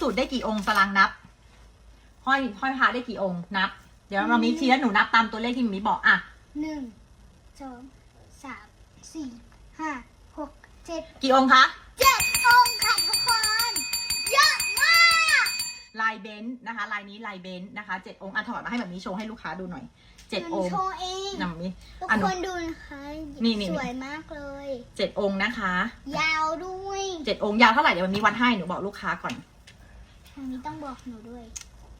สูตรได้กี่องค์ตารางนับ ห้อยห้อยพระได้กี่องค์นับ เดี๋ยวมามีทีแล้วหนูนับตามตัวเลขที่มีบอกอะหนึ่งสองสามสี่ห้าหกเจ็ดกี่องค์คะเจ็ดองค์ค่ะทุกคนเยอะมากลายเบนซ์นะคะ ลายนี้ลายเบนซ์นะคะเจ็ดองค์อะถอดมาให้แบบนี้โชว์ให้ลูกค้าดูหน่อยเจ็ดมันองค์โชว์เองนำมีทุกอะหนู คนดูนะคะนี่นี่ สวยมากเลย เจ็ดองค์นะคะ ยาวด้วย เจ็ดองค์ยาวเท่าไหร่เดี๋ยวมันมีวัดให้หนูบอกลูกค้าก่อนทางนี้ต้องบอกหนูด้วย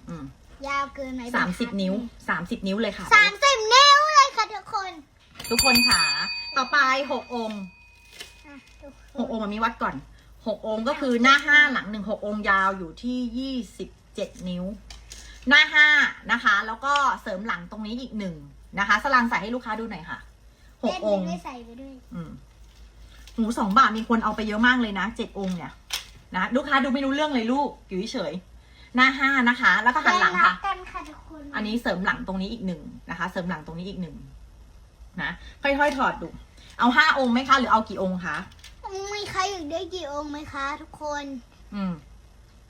อืมยาวเกินไหมสามสิบนิ้วสามสิบนิ้วเลยค่ะ สามสิบนิ้วเลยค่ะทุกคนทุกคนค่ะ ต่อไปหกองค์อะทุกคหกนองค์มันมีวัดก่อนหกองค์ก็คือหน้าห้าหลังหนึ่งหกองค์ยาวอยู่ที่ยี่สิบเจ็ดนิ้ว หน้าห้านะคะ แล้วก็เสริมหลังตรงนี้อีกหนึ่งนะคะ สลังใส่ให้ลูกค้าดูหน่อยค่ะหกเล่นอไปงค์ ด้วยใส่ไปด้วย อืมหูสองบาทมีคนเอาไปเยอะมากเลยนะเจ็ดองค์เนี่ย นะลูกค้าดูไม่รู้เรื่องเลยลูกอยู่เฉยๆหน้าห้านะคะ แล้วก็หันหลังค่ะรักกันค่ะทุกคนอันนี้เสริมหลังตรงนี้อีกหนึ่งนะคะ เสริมหลังตรงนี้อีกหนึ่งนะค่อยๆถอดดู เอาห้าองค์ไหมคะ หรือเอากี่องค์คะมีใครอยากได้กี่องค์ไหมคะ ทุกคน อืม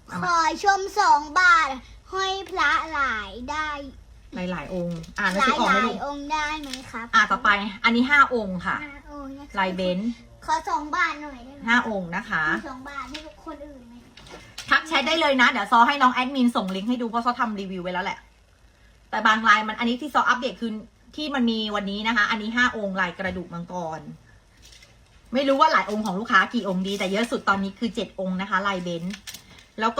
เอาขมาอชมสองบาทห้อยพระหลายได้หลายๆ องค์ อ่านหแล้วลาซื้ยอออกหไหมลาลูยกองค์ได้ไหมครับอ่าต่อไป อันนี้ห้าองค์ค่ะ ห้าองค์นะคะลายเบนซ์ ขอสองบาทหน่อยได้ไหมห้าองค์นะคะ มีสองบาทให้ทุกคนอื่นไหมทักแชทได้เลยนะ เดี๋ยวซอให้น้องแอดมินส่งลิงก์ให้ดูเพราะซอทำรีวิวไว้แล้วแหละ แต่บางลายมันอันนี้ที่ซออัปเดตคือที่มันมีวันนี้นะคะ อันนี้ห้าองค์ลายกระดูกมังกร ไม่รู้ว่าหลายองค์ของลูกค้ากี่องค์ดี แต่เยอะสุดตอนนี้คือเจ็ดองค์นะคะ ลายเบนซ์แล้วก็